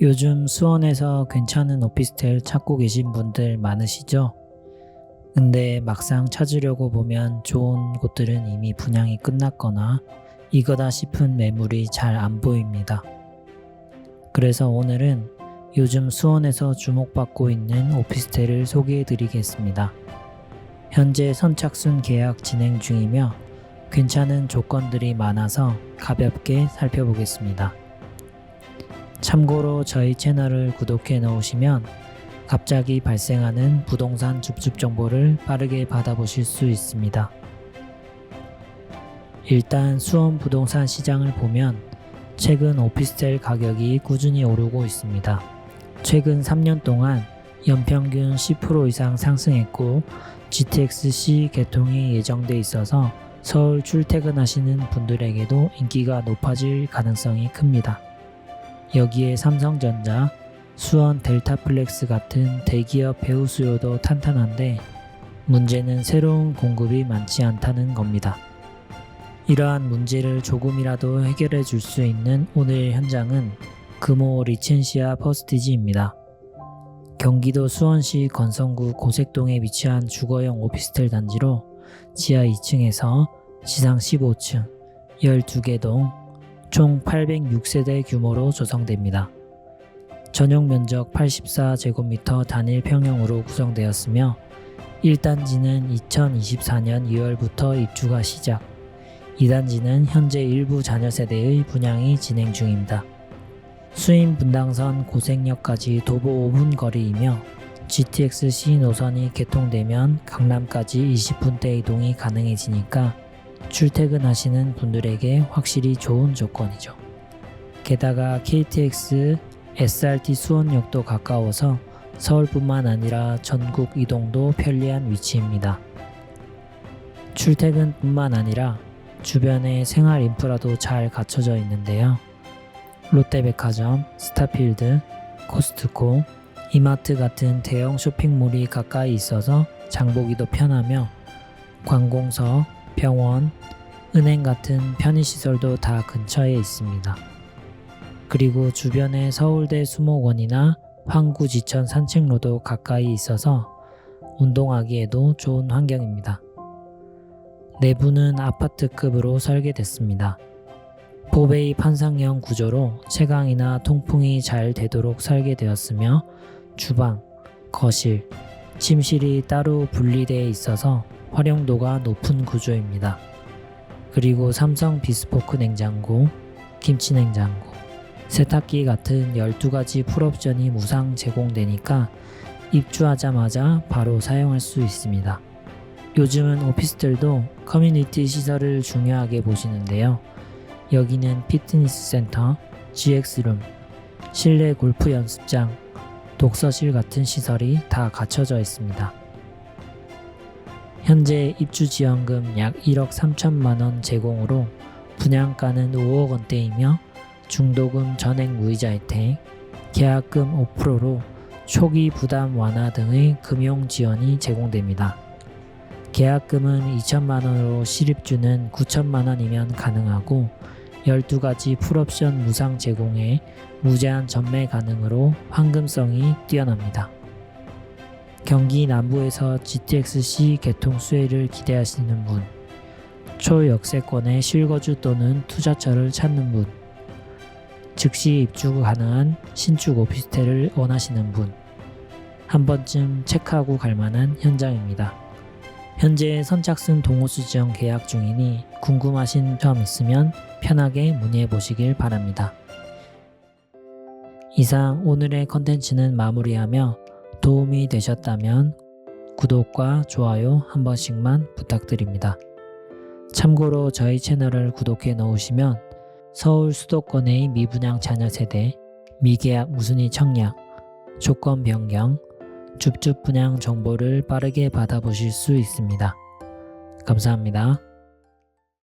요즘 수원에서 괜찮은 오피스텔 찾고 계신 분들 많으시죠? 근데 막상 찾으려고 보면 좋은 곳들은 이미 분양이 끝났거나 이거다 싶은 매물이 잘 안 보입니다. 그래서 오늘은 요즘 수원에서 주목받고 있는 오피스텔을 소개해 드리겠습니다. 현재 선착순 계약 진행 중이며 괜찮은 조건들이 많아서 가볍게 살펴보겠습니다. 참고로 저희 채널을 구독해 놓으시면 갑자기 발생하는 부동산 줍줍 정보를 빠르게 받아보실 수 있습니다. 일단 수원 부동산 시장을 보면 최근 오피스텔 가격이 꾸준히 오르고 있습니다. 최근 3년 동안 연평균 10% 이상 상승했고 GTX-C 개통이 예정돼 있어서 서울 출퇴근하시는 분들에게도 인기가 높아질 가능성이 큽니다. 여기에 삼성전자, 수원 델타플렉스 같은 대기업 배우 수요도 탄탄한데 문제는 새로운 공급이 많지 않다는 겁니다. 이러한 문제를 조금이라도 해결해 줄 수 있는 오늘 현장은 금호 리첸시아 퍼스티지입니다. 경기도 수원시 건성구 고색동에 위치한 주거용 오피스텔 단지로 지하 2층에서 지상 15층, 12개 동, 총 806세대 규모로 조성됩니다. 전용 면적 84제곱미터 단일 평형으로 구성되었으며 1단지는 2024년 2월부터 입주가 시작, 2단지는 현재 일부 자녀 세대의 분양이 진행 중입니다. 수인 분당선 고색역까지 도보 5분 거리이며 GTX-C 노선이 개통되면 강남까지 20분대 이동이 가능해지니까 출퇴근하시는 분들에게 확실히 좋은 조건이죠. 게다가 KTX, SRT 수원역도 가까워서 서울뿐만 아니라 전국 이동도 편리한 위치입니다. 출퇴근뿐만 아니라 주변에 생활 인프라도 잘 갖춰져 있는데요. 롯데백화점, 스타필드, 코스트코, 이마트 같은 대형 쇼핑몰이 가까이 있어서 장보기도 편하며 관공서, 병원, 은행 같은 편의시설도 다 근처에 있습니다. 그리고 주변에 서울대 수목원이나 황구지천 산책로도 가까이 있어서 운동하기에도 좋은 환경입니다. 내부는 아파트급으로 설계됐습니다. 보베이 판상형 구조로 채광이나 통풍이 잘 되도록 설계되었으며 주방, 거실, 침실이 따로 분리되어 있어서 활용도가 높은 구조입니다. 그리고 삼성 비스포크 냉장고, 김치 냉장고, 세탁기 같은 12가지 풀옵션이 무상 제공되니까 입주하자마자 바로 사용할 수 있습니다. 요즘은 오피스텔도 커뮤니티 시설을 중요하게 보시는데요. 여기는 피트니스 센터, GX룸, 실내 골프 연습장, 독서실 같은 시설이 다 갖춰져 있습니다. 현재 입주 지원금 약 1억 3천만 원 제공으로 분양가는 5억 원대이며 중도금 전액 무이자 혜택, 계약금 5%로 초기 부담 완화 등의 금융 지원이 제공됩니다. 계약금은 2천만 원으로 실입주는 9천만 원이면 가능하고 12가지 풀옵션 무상 제공에 무제한 전매 가능으로 황금성이 뛰어납니다. 경기 남부에서 GTX-C 개통 수혜를 기대하시는 분, 초역세권의 실거주 또는 투자처를 찾는 분, 즉시 입주 가능한 신축 오피스텔을 원하시는 분, 한 번쯤 체크하고 갈 만한 현장입니다. 현재 선착순 동호수 지원 계약 중이니 궁금하신 점 있으면 편하게 문의해 보시길 바랍니다. 이상 오늘의 컨텐츠는 마무리하며 도움이 되셨다면 구독과 좋아요 한 번씩만 부탁드립니다. 참고로 저희 채널을 구독해 놓으시면 서울 수도권의 미분양 자녀 세대, 미계약 무순위 청약, 조건 변경, 줍줍 분양 정보를 빠르게 받아보실 수 있습니다. 감사합니다.